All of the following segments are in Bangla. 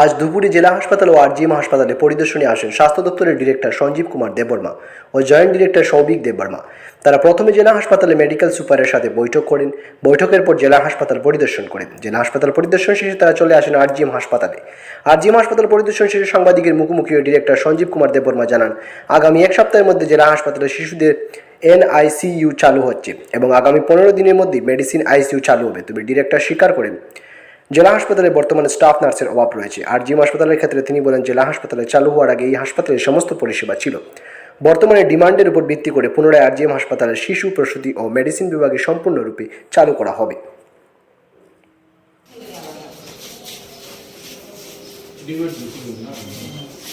আজ দুপুরে জেলা হাসপাতাল ও আরজিএম হাসপাতালে পরিদর্শনে আসেন স্বাস্থ্য দপ্তরের ডিরেক্টর সঞ্জীব কুমার দেববর্মা ও জয়েন্ট ডিরেক্টর সৌভিক দেববর্মা। তারা প্রথমে জেলা হাসপাতালে মেডিকেল সুপারের সাথে বৈঠক করেন। বৈঠকের পর জেলা হাসপাতাল পরিদর্শন করেন। জেলা হাসপাতাল পরিদর্শন শেষে তারা চলে আসেন আরজিএম হাসপাতালে। আরজিএম হাসপাতাল পরিদর্শন শেষে সাংবাদিকের মুখোমুখি ডিরেক্টর সঞ্জীব কুমার দেববর্মা জানান, আগামী এক সপ্তাহের মধ্যে জেলা হাসপাতালে শিশুদের এনআইসিইউ চালু হচ্ছে এবং আগামী পনেরো দিনের মধ্যে মেডিসিন আইসিইউ চালু হবে। তবে ডিরেক্টর স্বীকার করেন জেলা হাসপাতালে বর্তমানে স্টাফ নার্সের অভাব রয়েছে। আর জিম হাসপাতালের ক্ষেত্রে তিনি বলেন, জেলা হাসপাতালে চালু হওয়ার আগে এই হাসপাতালের সমস্ত পরিষেবা ছিল। বর্তমানে ডিমান্ডের উপর ভিত্তি করে পুনরায় আর জিএম হাসপাতালের শিশু প্রসূতি ও মেডিসিন বিভাগে সম্পূর্ণরূপে চালু করা হবে। এটা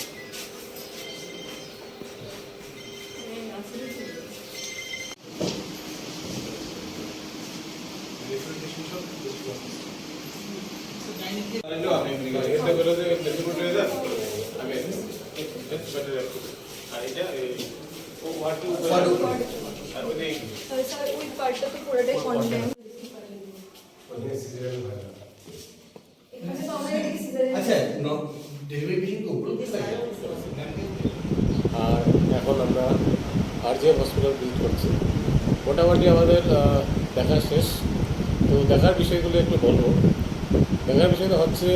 আচ্ছা আর এখন আমরা আরজিএম হসপিটাল ভিজিট করছি। মোটামুটি আমাদের দেখা শেষ। তো দেখার বিষয়গুলো একটু বলব। দেখার হচ্ছে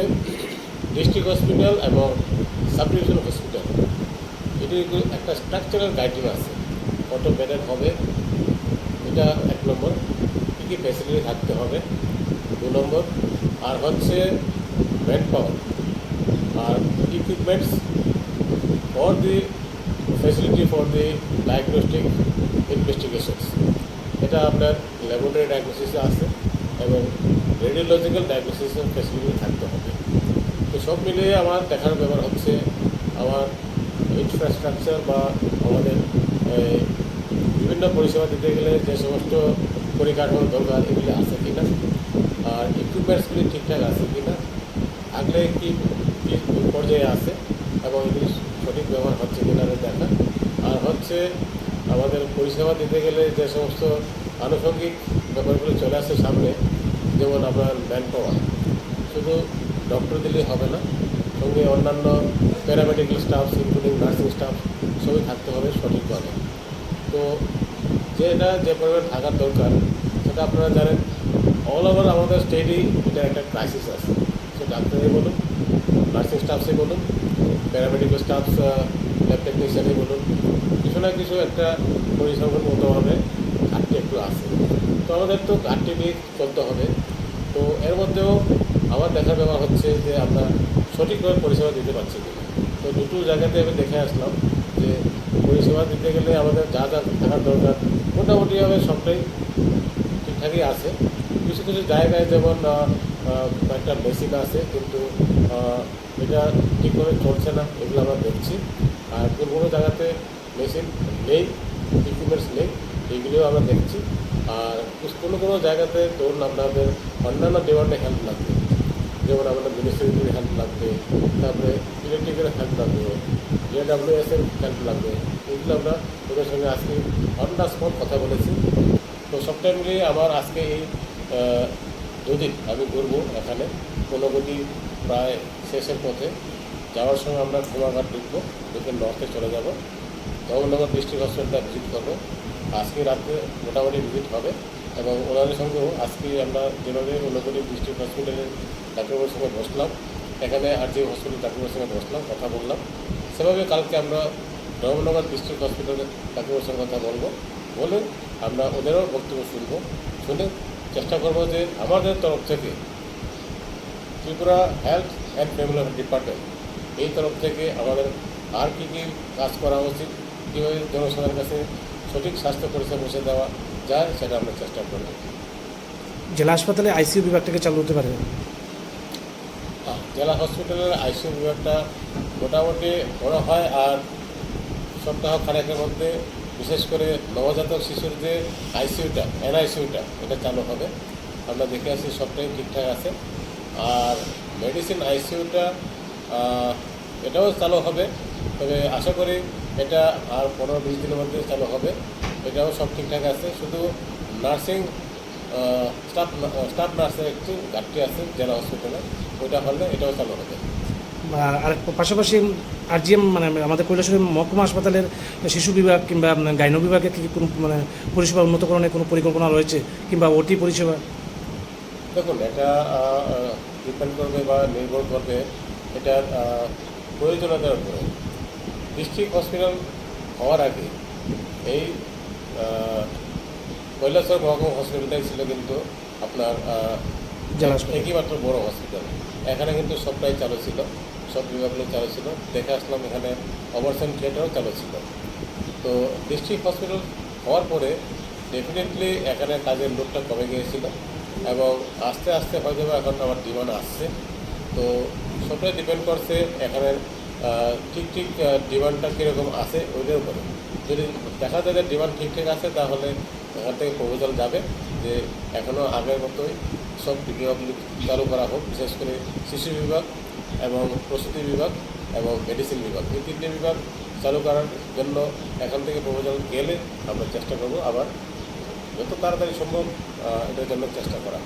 ডিস্ট্রিক্ট হসপিটাল এবং সাব ডিভিশন হসপিটাল। এটি একটা স্ট্রাকচারাল গাইডলাইন আছে, কত বেডের হবে, এটা এক নম্বর। কী কী ফ্যাসিলিটি থাকতে হবে, দু নম্বর। আর হচ্ছে man power R equipments for the facility for the diagnostic investigations এটা আপনার ল্যাবরেটরি ডায়াগনোসিস আছে এবং রেডিওলজিক্যাল ডায়াগনোসিসের ফ্যাসিলিটি থাকতে হবে। তো সব মিলিয়ে আমার দেখার ব্যাপার হচ্ছে, আমার ইনফ্রাস্ট্রাকচার বা আমাদের বিভিন্ন পরিষেবা দিতে গেলে যে সমস্ত পরিকাঠামো দরকার এগুলি আছে কি না আর ইকুইপমেন্টসগুলি ঠিকঠাক আছে কি না আগলে কি কি পর্যায়ে আছে এবং এগুলি সঠিক ব্যবহার হচ্ছে কিনা এটা দেখা। আর হচ্ছে আমাদের পরিষেবা দিতে গেলে যে সমস্ত আনুষঙ্গিক ব্যাপারগুলো চলে আসে সামনে যেমন আপনার ম্যান পাওয়ার শুধু ডক্টর দিলেই হবে না, সঙ্গে অন্যান্য paramedical staff including nursing staff সবই থাকতে হবে সঠিকভাবে। তো যেটা যে পরিমাণ থাকার দরকার, সেটা আপনারা জানেন অল ওভার আমাদের স্টেটেই এটা একটা ক্রাইসিস আছে। সে ডাক্তারই বলুন নার্সিং স্টাফসই বলুন প্যারামেডিক্যাল স্টাফ ল্যাব টেকনিশিয়ানই বলুন, কিছু না কিছু একটা পরিসংখ্যান মতোভাবে ঘাটতি একটু আছে। তো আমাদের তো ঘাটতি নিয়ে চলতে হবে। তো এর মধ্যেও আমার দেখার ব্যাপার হচ্ছে যে আমরা সঠিকভাবে পরিষেবা দিতে পারছি তো দুটো জায়গাতে আমি দেখে আসলাম যে পরিষেবা দিতে গেলে আমাদের যা যা থাকার দরকার মোটামুটিভাবে সবটাই ঠিকঠাকই আছে। কিছু কিছু জায়গায় যেমন কয়েকটা মেশিন আছে কিন্তু এটা ঠিকভাবে চলছে না এগুলো আমরা দেখছি। আর কোনো কোনো জায়গাতে মেশিন নেই ইকুইপমেন্টস নেই এইগুলিও আমরা দেখছি। আর কোনো কোনো জায়গাতে ধরুন আপনাদের অন্যান্য ডিমান্ডে হেল্প লাগবে। যেমন আমাদের মিনিস্ট্রির হেল্প লাগবে, তারপরে ইলেকট্রিকের হেল্প লাগবে এর হেল্প লাগবে। এগুলো আমরা ওদের সঙ্গে আজকে অন দ্য স্পট কথা বলেছি। তো সবটা মিলিয়ে আমার আজকে এই দুদিন আমি ঘুরবো এখানে। কোনোগতি প্রায় শেষের পথে। যাওয়ার সময় আমরা কুমাঘাট ঢুকবো ঢুকে নর্থে চলে যাব। ধর্মনগর ডিস্ট্রিক্ট হসপিটালটা ভিজিট করব। আজকে রাত্রে মোটামুটি ভিজিট হবে এবং ওনাদের সঙ্গেও আজকে আমরা যেভাবে ঊনকোটি ডিস্ট্রিক্ট হসপিটালের ডাক্তারবাবুর সঙ্গে বসলাম, এখানে আর যে হসপিটাল ডাক্তারবাবুর সঙ্গে বসলাম, কথা বললাম, সেভাবে কালকে আমরা ধর্মনগর ডিস্ট্রিক্ট হসপিটালের ডাক্তারবাবুর সঙ্গে কথা বলব, বলে আমরা ওদেরও বক্তব্য শুনব, শুনে চেষ্টা করব যে আমাদের তরফ থেকে Tripura health and family department এই তরফ থেকে আমাদের আর কী কী কাজ করা উচিত, কীভাবে জনসাধারণের কাছে সঠিক স্বাস্থ্য পরিষেবা পৌঁছে দেওয়া যায় সেটা আমরা চেষ্টা করব। জেলা হাসপাতালে আইসিইউ বিভাগটাকে চালু হতে পারে আর জেলা হসপিটালের আইসিইউ বিভাগটা মোটামুটি বড় হয় আর সপ্তাহ খানেকের মধ্যে বিশেষ করে নবজাতক শিশুর যে আইসিইউটা এনআইসিইউটা এটা চালু হবে। আমরা দেখে আসি সবটাই ঠিকঠাক আছে। আর মেডিসিন আইসিইউটা এটাও চালু হবে। তবে আশা করি এটা আর পনেরো বিশ দিনের মধ্যে চালু হবে। এটাও সব ঠিকঠাক আছে। শুধু নার্সিং স্টাফ স্টাফ নার্সের একটু ঘাটতি আছে জেলা হসপিটালে ওইটা হলে এটাও চালু হবে। আর পাশাপাশি আর পাশাপাশি আরজিএম মানে আমাদের কৈলাসহরী মহকুমা হাসপাতালের শিশু বিভাগ কিংবা গাইন বিভাগে কি কোনো মানে পরিষেবা উন্নতকরণের কোনো পরিকল্পনা রয়েছে কিংবা ওটি পরিষেবা? দেখুন এটা ডিপেন্ড করবে বা নির্ভর করবে এটার আহ, প্রয়োজনীয়তার উপরে। ডিস্ট্রিক্ট হসপিটাল হওয়ার আগে এই কৈলাসর মহকুমা হসপিটালটাই ছিল কিন্তু আপনার আহ, জেলা হাসপাতাল। একই মাত্র বড় হসপিটাল। এখানে কিন্তু সবটাই চালু ছিল সব বিভাগগুলো চালু ছিল। দেখে আসলাম এখানে অপারেশন থিয়েটারও চালু ছিল। তো ডিস্ট্রিক্ট হসপিটাল হওয়ার পরে ডেফিনেটলি এখানে কাজের লোকটা কমে গিয়েছিল এবং আস্তে আস্তে হয়তো এখন আমার ডিমান্ড আসছে। তো সবটাই ডিপেন্ড করছে এখানে ঠিক ঠিক ডিমান্ডটা কীরকম আছে ওইটার উপরে। যদি দেখা যায় যে ডিমান্ড ঠিক ঠিক আছে, তাহলে এখান থেকে প্রপোজাল যাবে যে এখনও আগের মতোই সব বিভাগগুলি চালু করা হোক, বিশেষ করে শিশু বিভাগ এবং প্রসূতি বিভাগ এবং মেডিসিন বিভাগ। এই তিনটে বিভাগ চালু করার জন্য এখান থেকে প্রপোজাল গেলে আমরা চেষ্টা করব আবার যত তাড়াতাড়ি সম্ভব এটার জন্য চেষ্টা করা